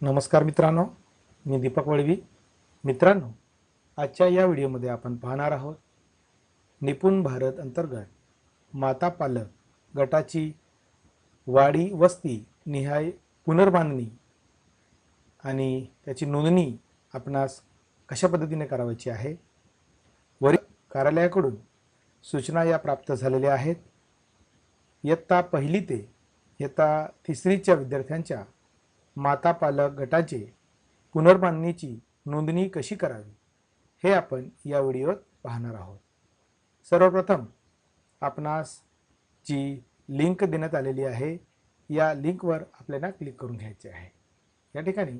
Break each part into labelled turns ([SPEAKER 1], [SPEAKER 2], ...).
[SPEAKER 1] नमस्कार मित्रांनो मी दीपक वळवी. मित्रांनो आजच्या या व्हिडिओमध्ये आपण पाहणार आहोत निपुण भारत अंतर्गत माता पालक गटाची वाडी वस्ती निहाय पुनर्बांधणी आणि त्याची नोंदणी आपणास कशा पद्धतीने करावायची आहे? वरील कार्यालयाकडून सूचना या प्राप्त झालेल्या आहेत. इयत्ता पहिली ते इयत्ता तिसरीच्या विद्यार्थ्यांच्या माता पालक गटाचे पुनर्बांधणीची नोंदणी कशी करावी? हे आपण या व्हिडिओत पाहणार आहोत. सर्वप्रथम आपणास जी लिंक देण्यात आलेली आहे या लिंकवर आपल्याला क्लिक करून घ्यायचे आहे. या ठिकाणी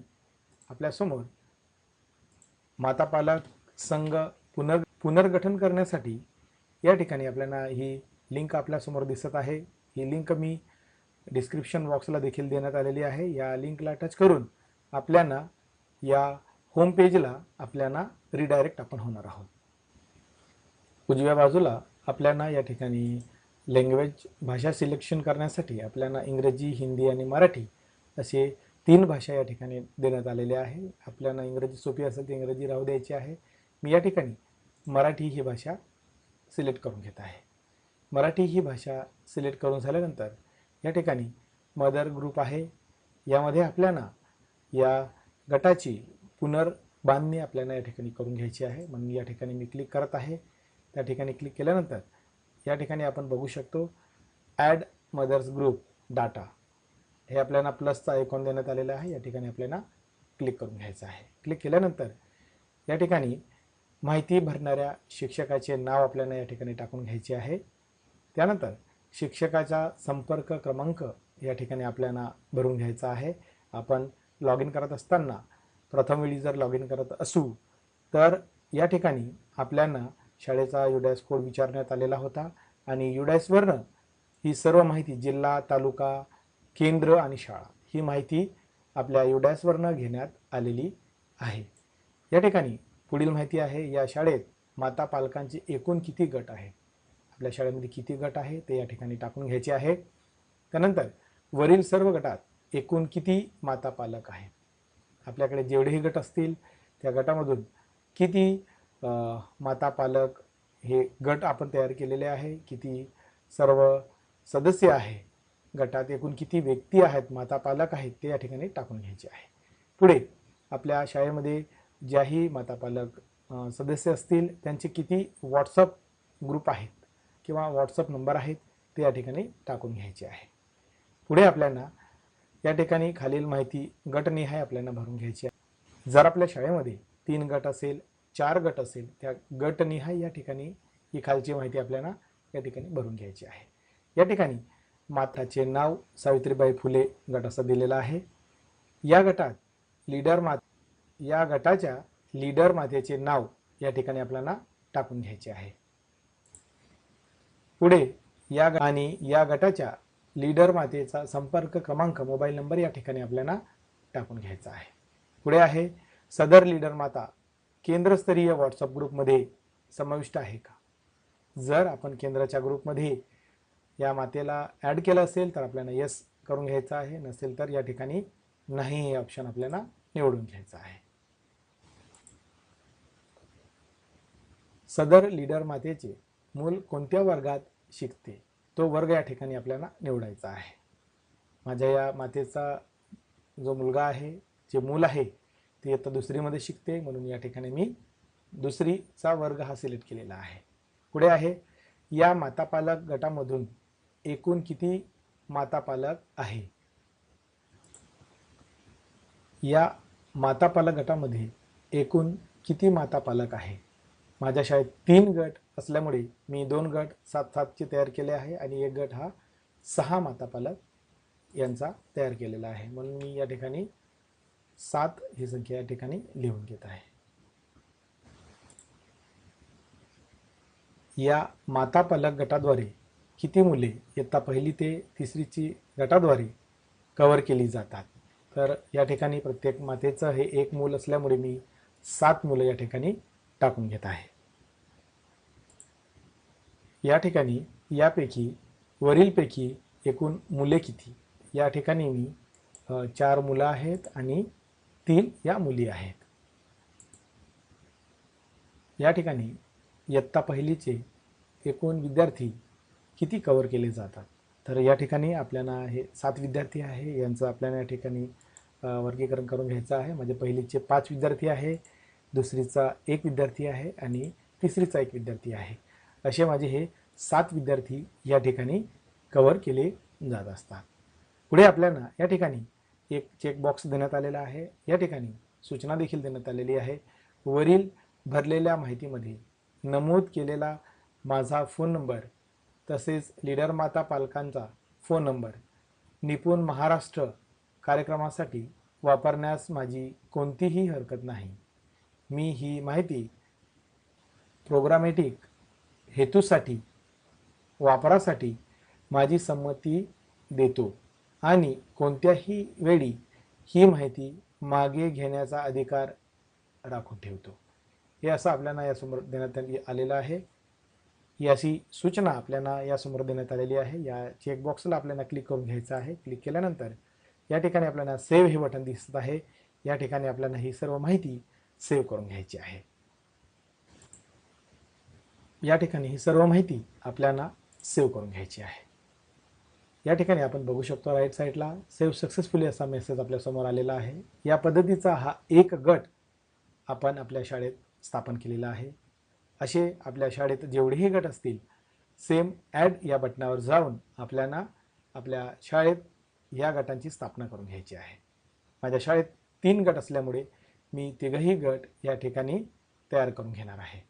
[SPEAKER 1] आपल्यासमोर माता पालक संघ पुनर् पुनर्गठन करण्यासाठी या ठिकाणी आपल्याला ही लिंक आपल्यासमोर दिसत आहे. ही लिंक मी डिस्क्रिप्शन बॉक्सला देखील देण्यात आलेली आहे. या लिंकला टच करून आपल्याला या होम पेजला आपल्याला रिडायरेक्ट आपण होणार आहोत. उजव्या बाजूला आपल्याला या ठिकाणी लँग्वेज भाषा सिलेक्शन करण्यासाठी आपल्याला इंग्रजी हिंदी आणि मराठी असे तीन भाषा या ठिकाणी देण्यात आलेल्या आहे. आपल्याला इंग्रजी सोपी असेल तर इंग्रजी राहू द्यायची आहे. मी या ठिकाणी मराठी ही भाषा सिलेक्ट करून घेत आहे. मराठी ही भाषा सिलेक्ट करून झाल्यानंतर या ठिकाणी मदर ग्रुप आहे. यामध्ये आपल्याला या गटाची पुनर्बांधणी आपल्याला या ठिकाणी करून घ्यायची आहे. म्हणून या ठिकाणी मी क्लिक करत आहे. त्या ठिकाणी क्लिक केल्यानंतर या ठिकाणी आपण बघू शकतो ॲड मदर्स ग्रुप डाटा हे आपल्याला प्लसचा आयकॉन देण्यात आलेला आहे. या ठिकाणी आपल्याला क्लिक करून घ्यायचं आहे. क्लिक केल्यानंतर या ठिकाणी माहिती भरणाऱ्या शिक्षकाचे नाव आपल्याला या ठिकाणी टाकून घ्यायचे आहे. त्यानंतर शिक्षकाचा संपर्क क्रमांक या ठिकाणी आपल्याला भरून घ्यायचा आहे. आपण लॉग इन करत असताना प्रथम वेळी जर लॉग इन करत असू तर या ठिकाणी आपल्याला शाळेचा युडॅस कोड विचारण्यात आलेला होता आणि युडॅसवरनं ही सर्व माहिती जिल्हा तालुका केंद्र आणि शाळा ही माहिती आपल्या युडॅसवरनं घेण्यात आलेली आहे. या ठिकाणी पुढील माहिती आहे या शाळेत माता पालकांचे एकूण किती गट आहेत आपल्या शाळेमध्ये किती गट आहे ते या ठिकाणी टाकून घ्यायचे आहे. त्यानंतर वरील सर्व गटात एकूण किती माता पालक आहेत? आपल्याकडे जेवढेही गट असतील त्या गटामधून किती माता पालक हे गट आपण तयार केलेले आहे? किती सर्व सदस्य आहे? गटात एकूण किती व्यक्ती आहेत माता पालक आहेत ते या ठिकाणी टाकून घ्यायचे आहे. पुढे आपल्या शाळेमध्ये ज्याही माता पालक सदस्य असतील त्यांचे किती व्हॉट्सअप ग्रुप आहेत? किंवा व्हॉट्सअप नंबर आहेत ते या ठिकाणी टाकून घ्यायचे आहे. पुढे आपल्याला या ठिकाणी खालील माहिती गटनिहाय आपल्याला भरून घ्यायची आहे. जर आपल्या शाळेमध्ये तीन गट असेल चार गट असेल त्या गटनिहाय या ठिकाणी ही खालची माहिती आपल्याला या ठिकाणी भरून घ्यायची आहे. या ठिकाणी माताचे नाव सावित्रीबाई फुले गट असं दिलेलं आहे. या गटात लीडर मात या गटाच्या लीडर मातेचे नाव या ठिकाणी आपल्याला टाकून घ्यायचे आहे. पुढे या आणि या गटाच्या लीडर मातेचा संपर्क क्रमांक मोबाईल नंबर या ठिकाणी आपल्याला टाकून घ्यायचा आहे. पुढे आहे सदर लीडर माता केंद्रस्तरीय व्हॉट्सअप ग्रुपमध्ये समाविष्ट आहे का? जर आपण केंद्राच्या ग्रुपमध्ये या मातेला ॲड केलं असेल तर आपल्याला यस करून घ्यायचं आहे. नसेल तर या ठिकाणी नाही हे ऑप्शन आपल्याला निवडून घ्यायचं आहे. सदर लीडर मातेचे मूल कोणत्या वर्गात शिकते तो वर्ग या ठिकाणी आपल्याला निवडायचा आहे. माझ्या या मातेचा जो मुलगा आहे जे मूल आहे ते आता दुसरीमध्ये शिकते म्हणून या ठिकाणी मी दुसरीचा वर्ग हा सिलेक्ट केलेला आहे. पुढे आहे या मातापालक गटामधून एकूण किती मातापालक आहे? या मातापालक गटामध्ये एकूण किती मातापालक आहे? माझ्या शाळेत तीन गट असल्यामुळे मी दोन गट सात सातचे तयार केले आहे आणि एक गट हा सहा मातापालक यांचा तयार केलेला आहे. म्हणून मी या ठिकाणी सात ही संख्या या ठिकाणी लिहून घेत आहे. या मातापालक गटाद्वारे किती मुले इयत्ता पहिली ते तिसरीची गटाद्वारे कवर केली जातात? तर या ठिकाणी प्रत्येक मातेचं हे एक मूल असल्यामुळे मी सात मुलं या ठिकाणी टाकून घेत आहे. या ठिकाणी यापैकी वरीलपैकी एकूण मुले किती? या ठिकाणी मी चार मुलं आहेत आणि तीन या मुली आहेत. या ठिकाणी इयत्ता पहिलीचे एकूण विद्यार्थी किती कवर केले जातात? तर या ठिकाणी आपल्याला हे सात विद्यार्थी आहे. यांचं आपल्याला या ठिकाणी वर्गीकरण करून घ्यायचं आहे. म्हणजे पहिलीचे पाच विद्यार्थी आहे. दुसरीचा एक विद्यार्थी आहे आणि तिसरीचा एक विद्यार्थी आहे. असे माझे हे सात विद्यार्थी या ठिकाणी कवर केले जात असतात. पुढे आपल्याला या ठिकाणी एक चेकबॉक्स देण्यात आलेला आहे. या ठिकाणी सूचना देखील देण्यात आलेली आहे. वरील भरलेल्या माहितीमध्ये नमूद केलेला माझा फोन नंबर तसेच लीडर माता पालकांचा फोन नंबर निपुण महाराष्ट्र कार्यक्रमासाठी वापरण्यास माझी कोणतीही हरकत नाही. मी ही माहिती प्रोग्रामॅटिक हेतूसाठी वापरासाठी माझी संमती देतो आणि कोणत्याही वेळी ही माहिती मागे घेण्याचा अधिकार राखून ठेवतो. हे असं आपल्याला यासमोर देण्यात आली- आलेलं आहे. ही अशी सूचना आपल्याला यासमोर देण्यात आलेली आहे. या चेकबॉक्सला आपल्याला क्लिक करून घ्यायचं आहे. क्लिक केल्यानंतर या ठिकाणी आपल्याला सेव्ह हे बटन दिसत आहे. या ठिकाणी आपल्याला ही सर्व माहिती सेव्ह करून घ्यायची आहे. या ठिकाणी ही सर्व माहिती आपल्याला सेव्ह करून घ्यायची आहे. या ठिकाणी आपण बघू शकतो राईट साईडला सेव्ह सक्सेसफुली असा मेसेज आपल्यासमोर आलेला आहे. या पद्धतीचा हा एक गट आपण आपल्या शाळेत स्थापन केलेला आहे. असे आपल्या शाळेत जेवढेही गट असतील सेम ॲड या बटनावर जाऊन आपल्याला आपल्या शाळेत या गटांची स्थापना करून घ्यायची आहे. माझ्या शाळेत तीन गट असल्यामुळे मी तिघही गट या ठिकाणी तयार करून घेणार आहे.